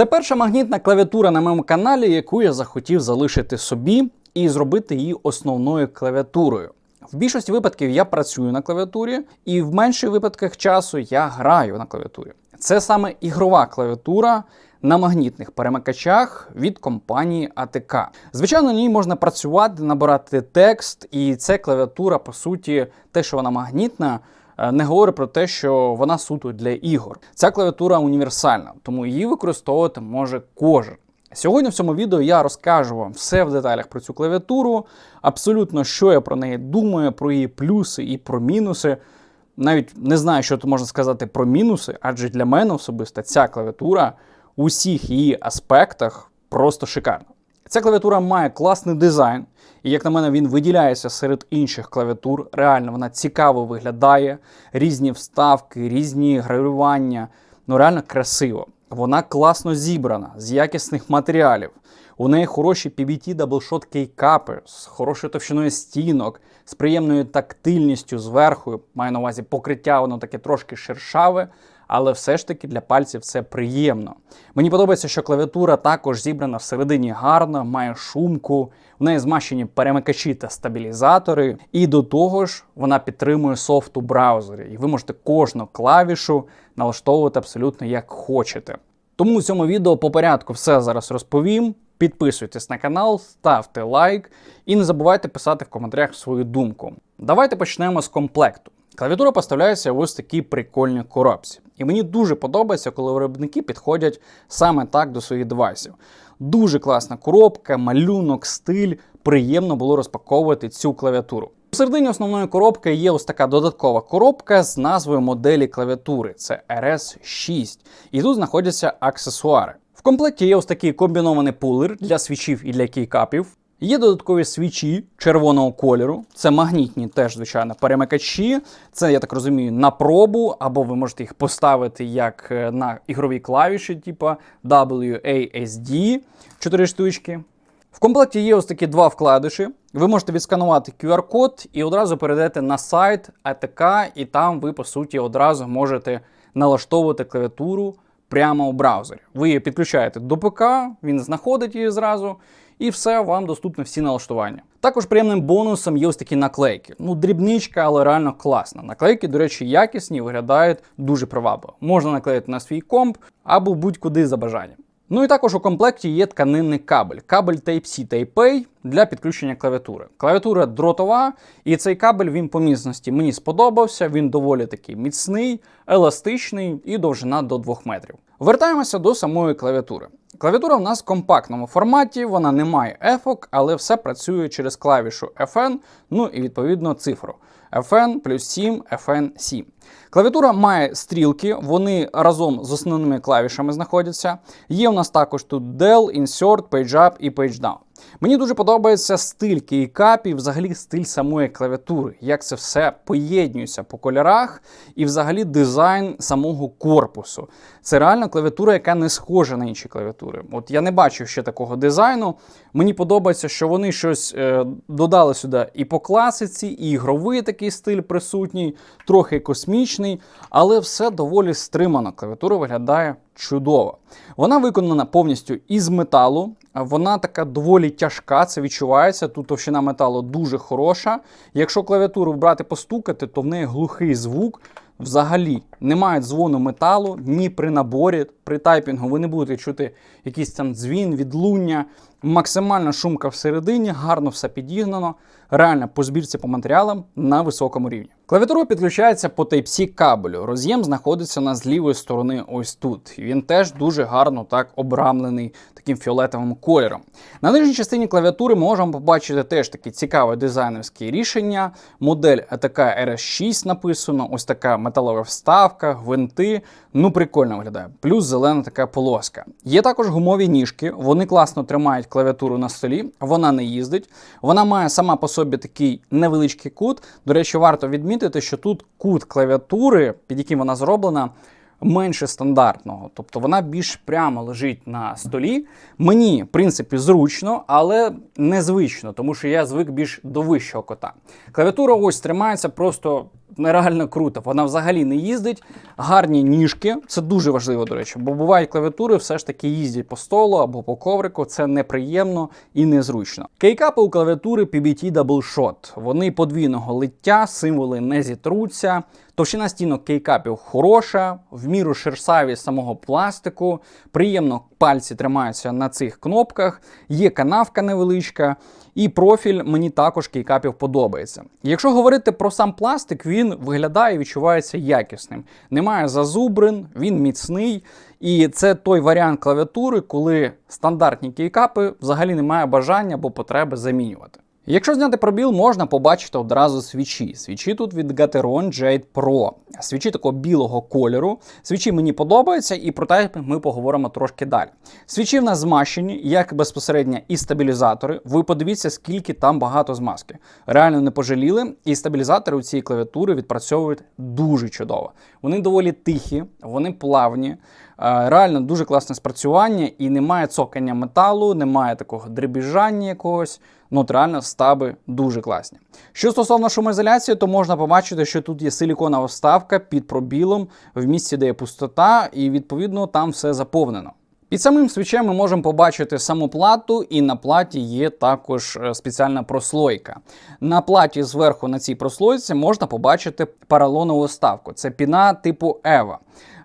Це перша магнітна клавіатура на моєму каналі, яку я захотів залишити собі і зробити її основною клавіатурою. В більшості випадків я працюю на клавіатурі, і в менших випадках часу я граю на клавіатурі. Це саме ігрова клавіатура на магнітних перемикачах від компанії АТК. Звичайно, на ній можна працювати, набирати текст, і це клавіатура, по суті, те, що вона магнітна. Е, Не говорить про те, що вона суто для ігор. Ця клавіатура універсальна, тому її використовувати може кожен. Сьогодні в цьому відео я розкажу вам все в деталях про цю клавіатуру, абсолютно що я про неї думаю, про її плюси і про мінуси. Навіть не знаю, що тут можна сказати про мінуси, адже для мене особисто ця клавіатура у всіх її аспектах просто шикарна. Ця клавіатура має класний дизайн, і як на мене, він виділяється серед інших клавіатур. Реально вона цікаво виглядає, різні вставки, різні гравювання. Ну реально красиво. Вона класно зібрана з якісних матеріалів. У неї хороші PBT даблшот кейкапи з хорошою товщиною стінок, з приємною тактильністю зверху. Маю на увазі покриття, воно таке трошки шершаве, але все ж таки для пальців це приємно. Мені подобається, що клавіатура також зібрана всередині гарно, має шумку, в неї змащені перемикачі та стабілізатори, і до того ж вона підтримує софт у браузері, і ви можете кожну клавішу налаштовувати абсолютно як хочете. Тому у цьому відео по порядку все зараз розповім. Підписуйтесь на канал, ставте лайк і не забувайте писати в коментарях свою думку. Давайте почнемо з комплекту. Клавіатура поставляється в ось такій прикольній коробці. І мені дуже подобається, коли виробники підходять саме так до своїх девайсів. Дуже класна коробка, малюнок, стиль. Приємно було розпаковувати цю клавіатуру. У середині основної коробки є ось така додаткова коробка з назвою моделі клавіатури. Це RS6. І тут знаходяться аксесуари. В комплекті є ось такий комбінований пулер для свічів і для кейкапів. Є додаткові свічі червоного кольору. Це магнітні теж, звичайно, перемикачі. Це, я так розумію, на пробу, або ви можете їх поставити як е, на ігрові клавіші, типу WASD, 4 штучки. В комплекті є ось такі два вкладиші. Ви можете відсканувати QR-код і одразу перейдете на сайт АТК, і там ви, по суті, одразу можете налаштовувати клавіатуру прямо у браузері. Ви її підключаєте до ПК, він знаходить її зразу, і все, вам доступні всі налаштування. Також приємним бонусом є ось такі наклейки. Ну, дрібничка, але реально класна. Наклейки, до речі, якісні, виглядають дуже привабливо. Можна наклеїти на свій комп або будь-куди за бажанням. Ну і також у комплекті є тканинний кабель. Кабель Type-C Type-A для підключення клавіатури. Клавіатура дротова, і цей кабель він по міцності мені сподобався. Він доволі такий міцний, еластичний і довжина до 2 метрів. Вертаємося до самої клавіатури. Клавіатура в нас в компактному форматі, вона не має ефок, але все працює через клавішу FN, ну і відповідно цифру. FN плюс 7, FN 7. Клавіатура має стрілки, вони разом з основними клавішами знаходяться. Є у нас також тут Del, Insert, Page Up і Page Down. Мені дуже подобається стиль кейкапів, взагалі стиль самої клавіатури, як це все поєднується по кольорах, і взагалі дизайн самого корпусу. Це реально клавіатура, яка не схожа на інші клавіатури. От я не бачив ще такого дизайну. Мені подобається, що вони щось е, додали сюди і по класиці, і ігровий такий стиль присутній, трохи космічний, але все доволі стримано. Клавіатура виглядає чудово. Вона виконана повністю із металу. Вона така доволі тяжка, це відчувається. Тут товщина металу дуже хороша. Якщо клавіатуру брати постукати, то в неї глухий звук. Взагалі немає дзвону металу ні при наборі, при тайпінгу ви не будете чути якийсь там дзвін, відлуння. Максимальна шумка всередині, гарно все підігнано. Реально по збірці по матеріалам на високому рівні. Клавіатура підключається по Type-C кабелю. Роз'єм знаходиться на з лівої сторони ось тут. Він теж дуже гарно так обрамлений таким фіолетовим кольором. На нижній частині клавіатури можемо побачити теж такі цікаві дизайнерські рішення. Модель така RS6 написано, ось така металова вставка, гвинти. Ну, прикольно виглядає. Плюс зелена така полоска. Є також гумові ніжки, вони класно тримають клавіатуру на столі, вона не їздить. Вона має сама по собі такий невеличкий кут. До речі, варто відмітити, що тут кут клавіатури, під яким вона зроблена, менше стандартного. Тобто вона більш прямо лежить на столі. Мені, в принципі, зручно, але незвично, тому що я звик більш до вищого кота. Клавіатура ось тримається просто нереально круто. Вона взагалі не їздить. Гарні ніжки, це дуже важливо, до речі, бо бувають клавіатури, все ж таки їздять по столу або по коврику. Це неприємно і незручно. Кейкапи у клавіатури PBT Double Shot. Вони подвійного лиття, символи не зітруться. Товщина стінок кейкапів хороша, в міру шершавість самого пластику. Приємно пальці тримаються на цих кнопках, є канавка невеличка, і профіль мені також кейкапів подобається. Якщо говорити про сам пластик, він виглядає і відчувається якісним. Немає зазубрин, він міцний. І це той варіант клавіатури, коли стандартні кейкапи взагалі немає бажання або потреби замінювати. Якщо зняти пробіл, можна побачити одразу свічі. Свічі тут від Gateron Jade Pro. Свічі такого білого кольору. Свічі мені подобаються, і про тайпинг ми поговоримо трошки далі. Свічі в нас змащені, як безпосередньо і стабілізатори. Ви подивіться, скільки там багато змазки. Реально не пожаліли, і стабілізатори у цій клавіатури відпрацьовують дуже чудово. Вони доволі тихі, вони плавні. Е, Реально дуже класне спрацювання, і немає цокання металу, немає такого дребіжання якогось. Ну, от реально стаби дуже класні. Що стосовно шумоізоляції, то можна побачити, що тут є силіконова вставка під пробілом в місці, де є пустота, і відповідно там все заповнено. Під самим свічем ми можемо побачити саму плату, і на платі є також е, спеціальна прослойка. На платі зверху на цій прослойці можна побачити поролонову вставку. Це піна типу Ева.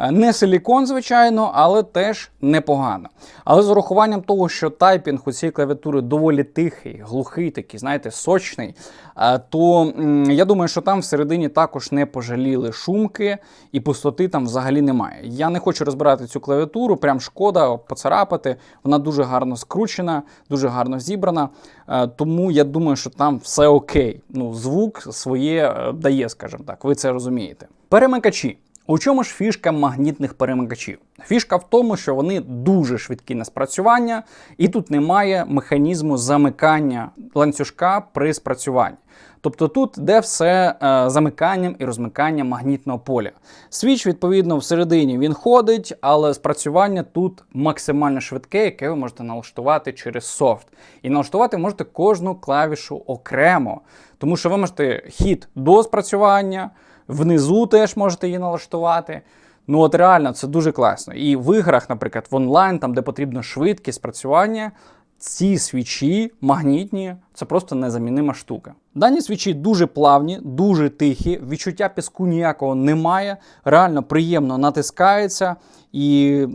Е, Не силікон, звичайно, але теж непогано. Але з урахуванням того, що тайпінг у цієї клавіатури доволі тихий, глухий, такий, знаєте, сочний, е, то я думаю, що там всередині також не пожаліли шумки і пустоти там взагалі немає. Я не хочу розбирати цю клавіатуру, прям шкода поцарапати. Вона дуже гарно скручена, дуже гарно зібрана. Е, Тому я думаю, що там все окей. Ну, звук своє дає, скажімо так, ви це розумієте. Перемикачі. У чому ж фішка магнітних перемикачів? Фішка в тому, що вони дуже швидкі на спрацювання, і тут немає механізму замикання ланцюжка при спрацюванні. Тобто тут де все е, замиканням і розмиканням магнітного поля. Свіч, відповідно, всередині він ходить, але спрацювання тут максимально швидке, яке ви можете налаштувати через софт. І налаштувати можете кожну клавішу окремо, тому що ви можете хід до спрацювання. Внизу теж можете її налаштувати. Ну от реально це дуже класно. І в іграх, наприклад, в онлайн, там де потрібно швидкість спрацювання, ці свічі магнітні це просто незамінима штука. Дані свічі дуже плавні, дуже тихі, відчуття піску ніякого немає. Реально приємно натискається, і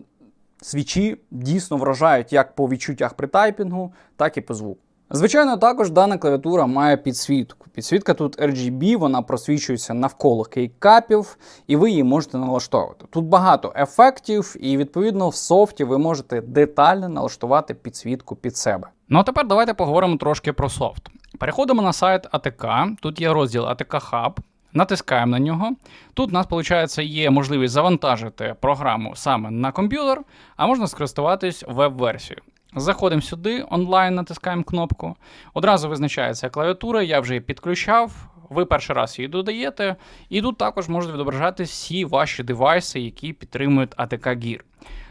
свічі дійсно вражають як по відчуттях при тайпінгу, так і по звуку. Звичайно, також дана клавіатура має підсвітку. Підсвітка тут RGB, вона просвічується навколо кейкапів, і ви її можете налаштовувати. Тут багато ефектів, і відповідно в софті ви можете детально налаштувати підсвітку під себе. Ну а тепер давайте поговоримо трошки про софт. Переходимо на сайт АТК. Тут є розділ АТК Hub. Натискаємо на нього. Тут у нас, виходить, є можливість завантажити програму саме на комп'ютер, а можна скористуватись веб-версією. Заходимо сюди, онлайн, натискаємо кнопку. Одразу визначається клавіатура, я вже її підключав. Ви перший раз її додаєте, і тут також можуть відображатись всі ваші девайси, які підтримують ATK Gear.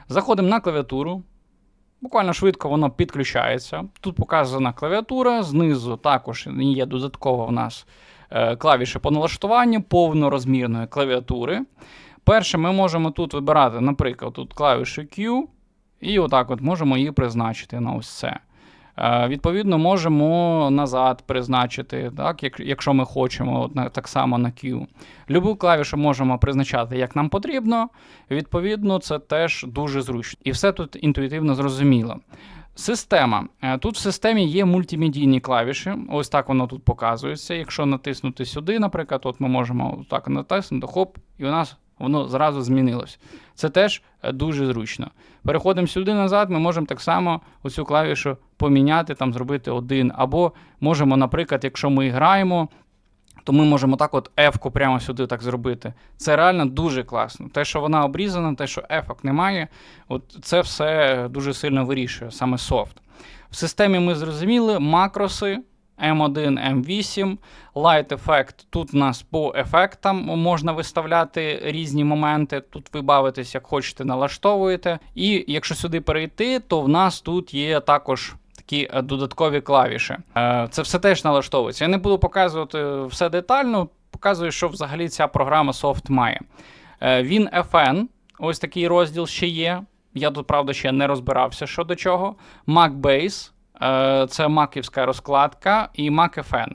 Заходимо на клавіатуру. Буквально швидко воно підключається. Тут показана клавіатура, знизу також є додатково в нас е, клавіші по налаштуванню повнорозмірної клавіатури. Перше, ми можемо тут вибирати, наприклад, тут клавішу Q, і отак от можемо її призначити на ось це. Е, Відповідно, можемо назад призначити, так, якщо ми хочемо, так само на Q. Любу клавішу можемо призначати, як нам потрібно. Відповідно, це теж дуже зручно. І все тут інтуїтивно зрозуміло. Система. Е, Тут в системі є мультимедійні клавіші. Ось так воно тут показується. Якщо натиснути сюди, наприклад, от ми можемо так натиснути, хоп, і у нас воно зразу змінилось. Це теж е, дуже зручно. Переходимо сюди назад, ми можемо так само оцю клавішу поміняти, там зробити один. Або можемо, наприклад, якщо ми граємо, то ми можемо так от F-ку прямо сюди так зробити. Це реально дуже класно. Те, що вона обрізана, те, що F-ок немає, от це все дуже сильно вирішує, саме софт. В системі ми зрозуміли макроси. M1, M8, Light Effect. Тут у нас по ефектам можна виставляти різні моменти. Тут ви бавитесь, як хочете, налаштовуєте. І якщо сюди перейти, то в нас тут є також такі е, додаткові клавіші. Е, Це все теж налаштовується. Я не буду показувати все детально. показую, що взагалі ця програма софт має. Е, Він FN, ось такий розділ ще є. Я тут, правда, ще не розбирався що до чого. MacBase, е, це маківська розкладка, і MacFN.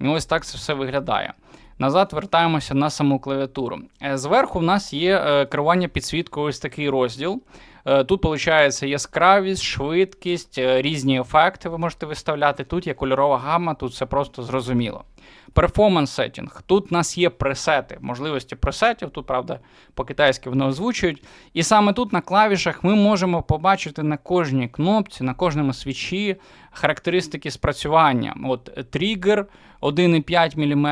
І ось так це все виглядає. Назад вертаємося на саму клавіатуру. Е, Зверху в нас є е, керування підсвіткою, ось такий розділ. Е, Тут, виходить, яскравість, швидкість, е, різні ефекти ви можете виставляти. Тут є кольорова гамма, тут все просто зрозуміло. Performance Setting. Тут у нас є пресети, можливості пресетів. Тут, правда, по-китайськи вони озвучують. І саме тут на клавішах ми можемо побачити на кожній кнопці, на кожному свічі характеристики спрацювання. От тригер 1,5 мм,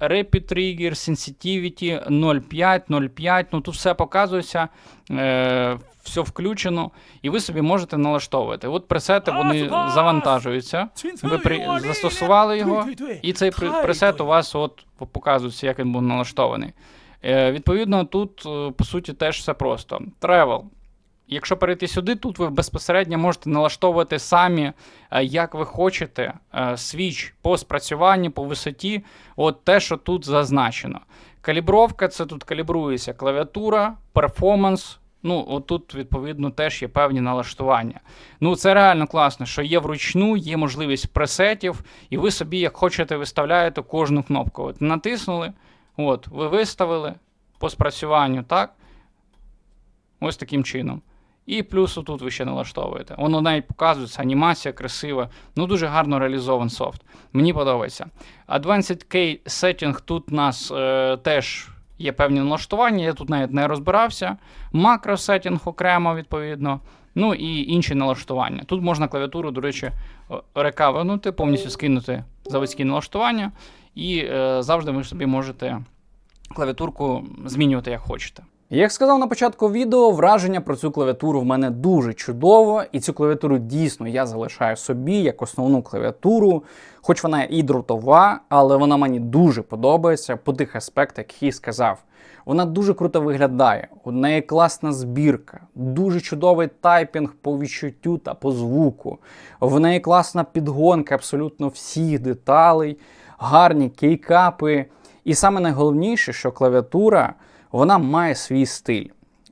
Rapid Trigger, Sensitivity 0,5, 0,5. Ну тут все показується, е, все включено, і ви собі можете налаштовувати. От пресети вони завантажуються. Ви при... застосували його, і цей пресет у вас от показується, як він був налаштований. Е, відповідно, тут, е, по суті, теж все просто. Travel. Якщо перейти сюди, тут ви безпосередньо можете налаштовувати самі, е, як ви хочете, е, свіч по спрацюванню, по висоті, от те, що тут зазначено. Калібровка це тут калібрується клавіатура, перформанс. Ну, отут, відповідно, теж є певні налаштування. Ну, це реально класно, що є вручну, є можливість пресетів, і ви собі, як хочете, виставляєте кожну кнопку. От натиснули, от, ви виставили по спрацюванню, так? Ось таким чином. І плюс отут ви ще налаштовуєте. Воно навіть показується, анімація красива. Ну, дуже гарно реалізований софт. Мені подобається. Advanced K Setting тут нас е, теж є певні налаштування, я тут навіть не розбирався. Макросетінг окремо, відповідно. Ну і інші налаштування. Тут можна клавіатуру, до речі, рекавернути, повністю скинути заводські налаштування, і е, завжди ви собі можете клавіатурку змінювати як хочете. Як сказав на початку відео, враження про цю клавіатуру в мене дуже чудово, і цю клавіатуру дійсно я залишаю собі як основну клавіатуру, хоч вона і дротова, але вона мені дуже подобається по тих аспектах, які сказав. Вона дуже круто виглядає, у неї класна збірка, дуже чудовий тайпінг по відчуттю та по звуку. В неї класна підгонка абсолютно всіх деталей, гарні кейкапи. І саме найголовніше, що клавіатура вона має свій стиль.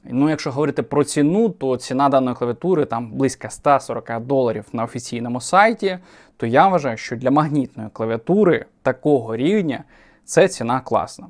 Ну, якщо говорити про ціну, то ціна даної клавіатури там близько 140 доларів на офіційному сайті. То я вважаю, що для магнітної клавіатури такого рівня це ціна класна.